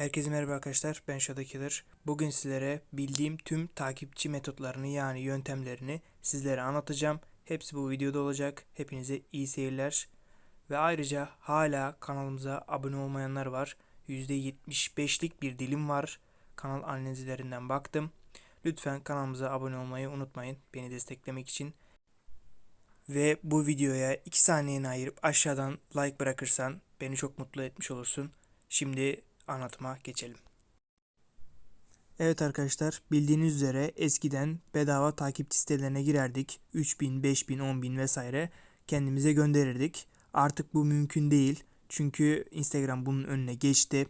Herkese merhaba arkadaşlar. Ben Shadow Killer. Bugün sizlere bildiğim tüm takipçi metotlarını yani yöntemlerini sizlere anlatacağım. Hepsi bu videoda olacak. Hepinize iyi seyirler. Ve ayrıca hala kanalımıza abone olmayanlar var. %75'lik bir dilim var. Kanal analizlerinden baktım. Lütfen kanalımıza abone olmayı unutmayın. Beni desteklemek için. Ve bu videoya 2 saniyeni ayırıp aşağıdan like bırakırsan beni çok mutlu etmiş olursun. Şimdi anlatıma geçelim. Evet arkadaşlar bildiğiniz üzere eskiden bedava takipçi sitelerine girerdik. 3000, 5000, 10000 vesaire kendimize gönderirdik. Artık bu mümkün değil. Çünkü Instagram bunun önüne geçti.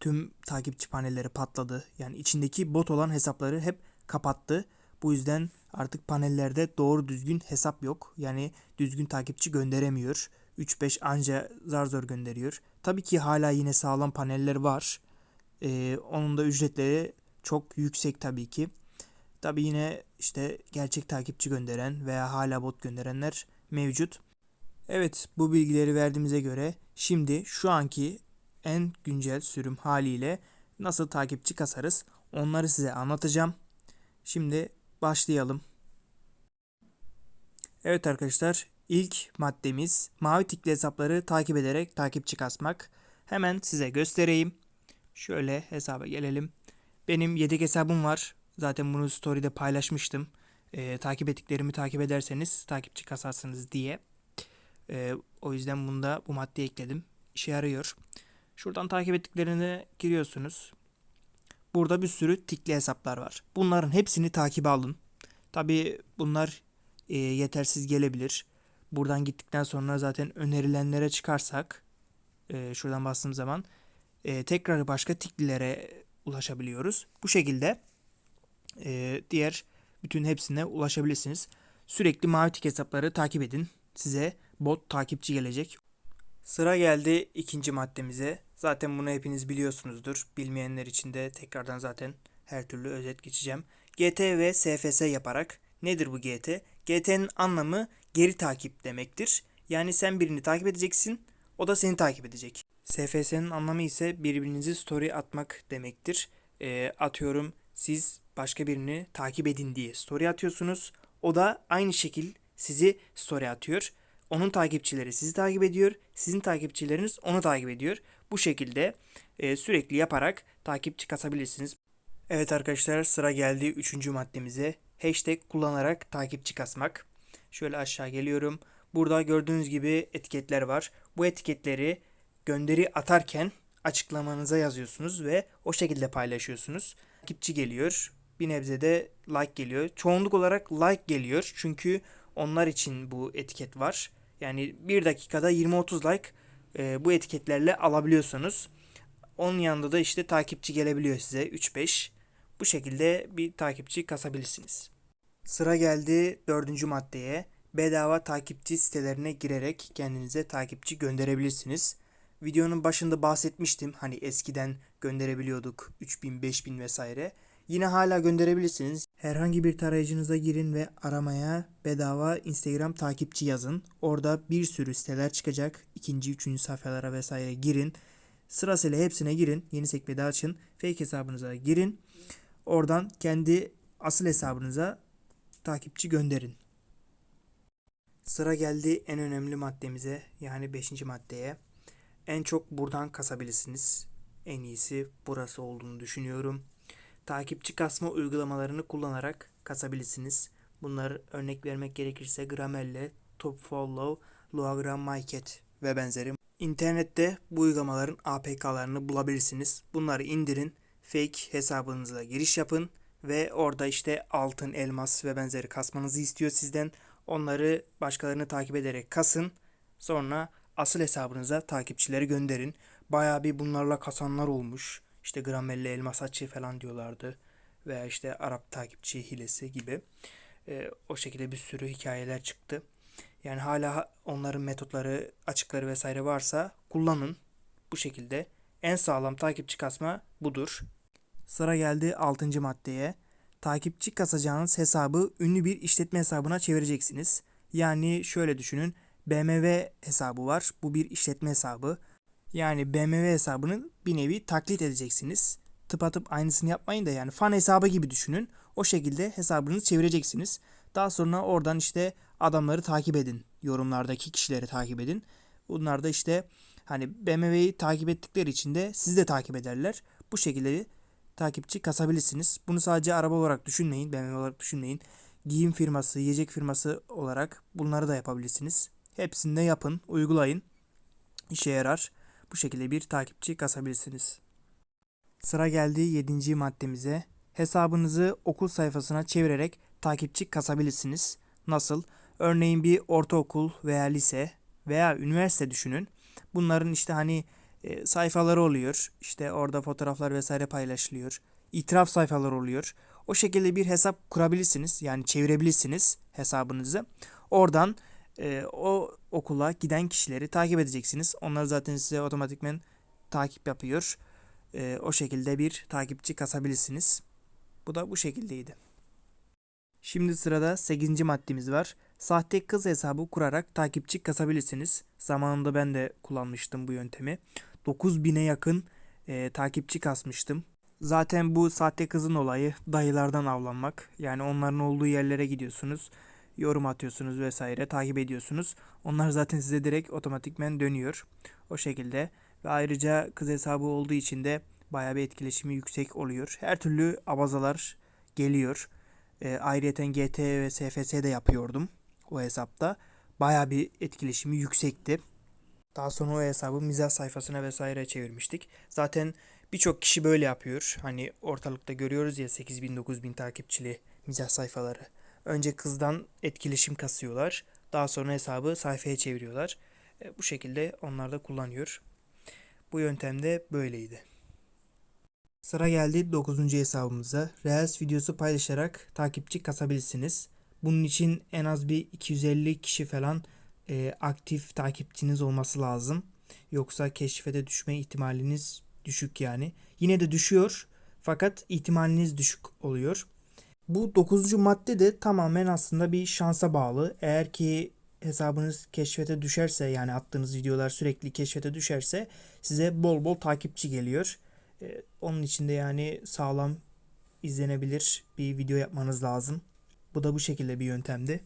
Tüm takipçi panelleri patladı. Yani içindeki bot olan hesapları hep kapattı. Bu yüzden artık panellerde doğru düzgün hesap yok. Yani düzgün takipçi gönderemiyor. 3-5 anca zar zor gönderiyor. Tabii ki hala yine sağlam paneller var. Ee, onun da ücretleri çok yüksek tabii ki. Tabii yine işte gerçek takipçi gönderen veya hala bot gönderenler mevcut. Evet bu bilgileri verdiğimize göre şimdi şu anki en güncel sürüm haliyle nasıl takipçi kasarız onları size anlatacağım. Şimdi başlayalım. Evet arkadaşlar ilk maddemiz mavi tikli hesapları takip ederek takipçi kasmak. Hemen size göstereyim. Şöyle hesaba gelelim. Benim yedek hesabım var. Zaten bunu story'de paylaşmıştım. Ee, takip ettiklerimi takip ederseniz takipçi kasarsınız diye. Ee, o yüzden bunda bu maddeyi ekledim. İşe yarıyor. Şuradan takip ettiklerine giriyorsunuz. Burada bir sürü tikli hesaplar var. Bunların hepsini takibe alın. Tabi bunlar e, yetersiz gelebilir. Buradan gittikten sonra zaten önerilenlere çıkarsak e, şuradan bastığım zaman e, tekrar başka tiklilere ulaşabiliyoruz. Bu şekilde e, diğer bütün hepsine ulaşabilirsiniz. Sürekli mavi tik hesapları takip edin. Size bot takipçi gelecek. Sıra geldi ikinci maddemize. Zaten bunu hepiniz biliyorsunuzdur. Bilmeyenler için de tekrardan zaten her türlü özet geçeceğim. GT ve SFS yaparak nedir bu GT? GT'nin anlamı geri takip demektir. Yani sen birini takip edeceksin, o da seni takip edecek. SFS'nin anlamı ise birbirinizi story atmak demektir. E, atıyorum siz başka birini takip edin diye story atıyorsunuz. O da aynı şekil sizi story atıyor. Onun takipçileri sizi takip ediyor. Sizin takipçileriniz onu takip ediyor. Bu şekilde e, sürekli yaparak takipçi kasabilirsiniz. Evet arkadaşlar sıra geldi üçüncü maddemize. Hashtag kullanarak takipçi kasmak. Şöyle aşağı geliyorum. Burada gördüğünüz gibi etiketler var. Bu etiketleri gönderi atarken açıklamanıza yazıyorsunuz ve o şekilde paylaşıyorsunuz. Takipçi geliyor. Bir nebze de like geliyor. Çoğunluk olarak like geliyor. Çünkü onlar için bu etiket var. Yani bir dakikada 20-30 like e, bu etiketlerle alabiliyorsunuz. Onun yanında da işte takipçi gelebiliyor size 3-5. Bu şekilde bir takipçi kasabilirsiniz. Sıra geldi dördüncü maddeye. Bedava takipçi sitelerine girerek kendinize takipçi gönderebilirsiniz. Videonun başında bahsetmiştim. Hani eskiden gönderebiliyorduk 3000, 5000 vesaire. Yine hala gönderebilirsiniz. Herhangi bir tarayıcınıza girin ve aramaya bedava Instagram takipçi yazın. Orada bir sürü siteler çıkacak. İkinci, üçüncü sayfalara vesaire girin. Sırasıyla hepsine girin. Yeni sekmede açın. Fake hesabınıza girin. Oradan kendi asıl hesabınıza takipçi gönderin. Sıra geldi en önemli maddemize yani 5. maddeye. En çok buradan kasabilirsiniz. En iyisi burası olduğunu düşünüyorum. Takipçi kasma uygulamalarını kullanarak kasabilirsiniz. Bunları örnek vermek gerekirse Grammarly, Topfollow, Loagram Market ve benzeri. İnternette bu uygulamaların APK'larını bulabilirsiniz. Bunları indirin, fake hesabınıza giriş yapın ve orada işte altın, elmas ve benzeri kasmanızı istiyor sizden. Onları başkalarını takip ederek kasın. Sonra asıl hesabınıza takipçileri gönderin. Baya bir bunlarla kasanlar olmuş. İşte Grammarly elmas açı falan diyorlardı. Veya işte Arap takipçi hilesi gibi. E, o şekilde bir sürü hikayeler çıktı. Yani hala onların metotları, açıkları vesaire varsa kullanın. Bu şekilde en sağlam takipçi kasma budur. Sıra geldi 6. maddeye. Takipçi kasacağınız hesabı ünlü bir işletme hesabına çevireceksiniz. Yani şöyle düşünün. BMW hesabı var. Bu bir işletme hesabı. Yani BMW hesabının bir nevi taklit edeceksiniz. Tıpatıp aynısını yapmayın da yani fan hesabı gibi düşünün. O şekilde hesabınızı çevireceksiniz. Daha sonra oradan işte adamları takip edin. Yorumlardaki kişileri takip edin. Bunlar da işte hani BMW'yi takip ettikleri için de sizi de takip ederler. Bu şekilde takipçi kasabilirsiniz. Bunu sadece araba olarak düşünmeyin, BMW olarak düşünmeyin. Giyim firması, yiyecek firması olarak bunları da yapabilirsiniz. Hepsini de yapın, uygulayın. İşe yarar. Bu şekilde bir takipçi kasabilirsiniz. Sıra geldi 7. maddemize. Hesabınızı okul sayfasına çevirerek takipçi kasabilirsiniz. Nasıl? Örneğin bir ortaokul veya lise veya üniversite düşünün. Bunların işte hani e, sayfaları oluyor. İşte orada fotoğraflar vesaire paylaşılıyor. İtiraf sayfaları oluyor. O şekilde bir hesap kurabilirsiniz. Yani çevirebilirsiniz hesabınızı. Oradan e, o okula giden kişileri takip edeceksiniz. Onlar zaten size otomatikmen takip yapıyor. E, o şekilde bir takipçi kasabilirsiniz. Bu da bu şekildeydi. Şimdi sırada 8. maddemiz var. Sahte kız hesabı kurarak takipçi kasabilirsiniz. Zamanında ben de kullanmıştım bu yöntemi. 9000'e yakın e, takipçi kasmıştım. Zaten bu sahte kızın olayı dayılardan avlanmak. Yani onların olduğu yerlere gidiyorsunuz. Yorum atıyorsunuz vesaire takip ediyorsunuz. Onlar zaten size direkt otomatikmen dönüyor. O şekilde. Ve ayrıca kız hesabı olduğu için de bayağı bir etkileşimi yüksek oluyor. Her türlü abazalar geliyor. E, ayrıyeten GT ve SFS de yapıyordum o hesapta. Bayağı bir etkileşimi yüksekti. Daha sonra o hesabı mizah sayfasına vesaire çevirmiştik. Zaten birçok kişi böyle yapıyor. Hani ortalıkta görüyoruz ya 8000 9000 takipçili mizah sayfaları. Önce kızdan etkileşim kasıyorlar. Daha sonra hesabı sayfaya çeviriyorlar. E, bu şekilde onlar da kullanıyor. Bu yöntemde böyleydi. Sıra geldi 9. hesabımıza. Reels videosu paylaşarak takipçi kasabilirsiniz. Bunun için en az bir 250 kişi falan e, aktif takipçiniz olması lazım. Yoksa keşfete düşme ihtimaliniz düşük yani. Yine de düşüyor fakat ihtimaliniz düşük oluyor. Bu 9. madde de tamamen aslında bir şansa bağlı. Eğer ki hesabınız keşfete düşerse yani attığınız videolar sürekli keşfete düşerse size bol bol takipçi geliyor. Ee, onun için de yani sağlam izlenebilir bir video yapmanız lazım. Bu da bu şekilde bir yöntemdi.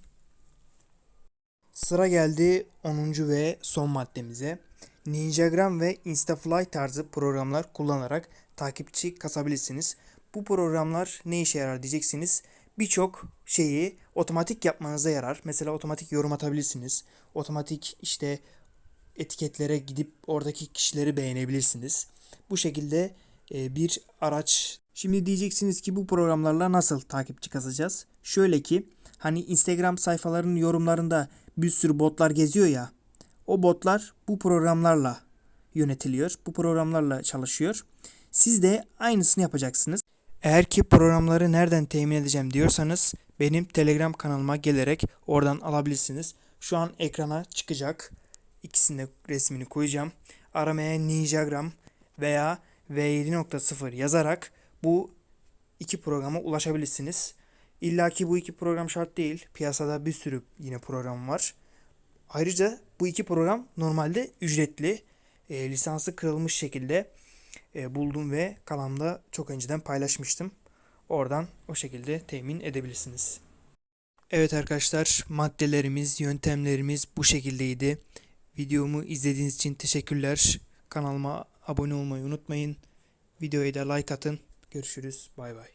Sıra geldi 10. ve son maddemize. Ninjagram ve Instafly tarzı programlar kullanarak takipçi kasabilirsiniz. Bu programlar ne işe yarar diyeceksiniz. Birçok şeyi otomatik yapmanıza yarar. Mesela otomatik yorum atabilirsiniz. Otomatik işte etiketlere gidip oradaki kişileri beğenebilirsiniz. Bu şekilde e, bir araç. Şimdi diyeceksiniz ki bu programlarla nasıl takipçi kasacağız? Şöyle ki hani Instagram sayfalarının yorumlarında bir sürü botlar geziyor ya. O botlar bu programlarla yönetiliyor. Bu programlarla çalışıyor. Siz de aynısını yapacaksınız. Eğer ki programları nereden temin edeceğim diyorsanız benim Telegram kanalıma gelerek oradan alabilirsiniz. Şu an ekrana çıkacak. İkisinde resmini koyacağım. Aramaya Ninjagram veya V7.0 yazarak bu iki programa ulaşabilirsiniz. İlla ki bu iki program şart değil. Piyasada bir sürü yine program var. Ayrıca bu iki program normalde ücretli. E, lisansı kırılmış şekilde e, buldum ve kanalımda çok önceden paylaşmıştım. Oradan o şekilde temin edebilirsiniz. Evet arkadaşlar maddelerimiz, yöntemlerimiz bu şekildeydi. Videomu izlediğiniz için teşekkürler. Kanalıma abone olmayı unutmayın. Videoya da like atın. Görüşürüz. Bay bay.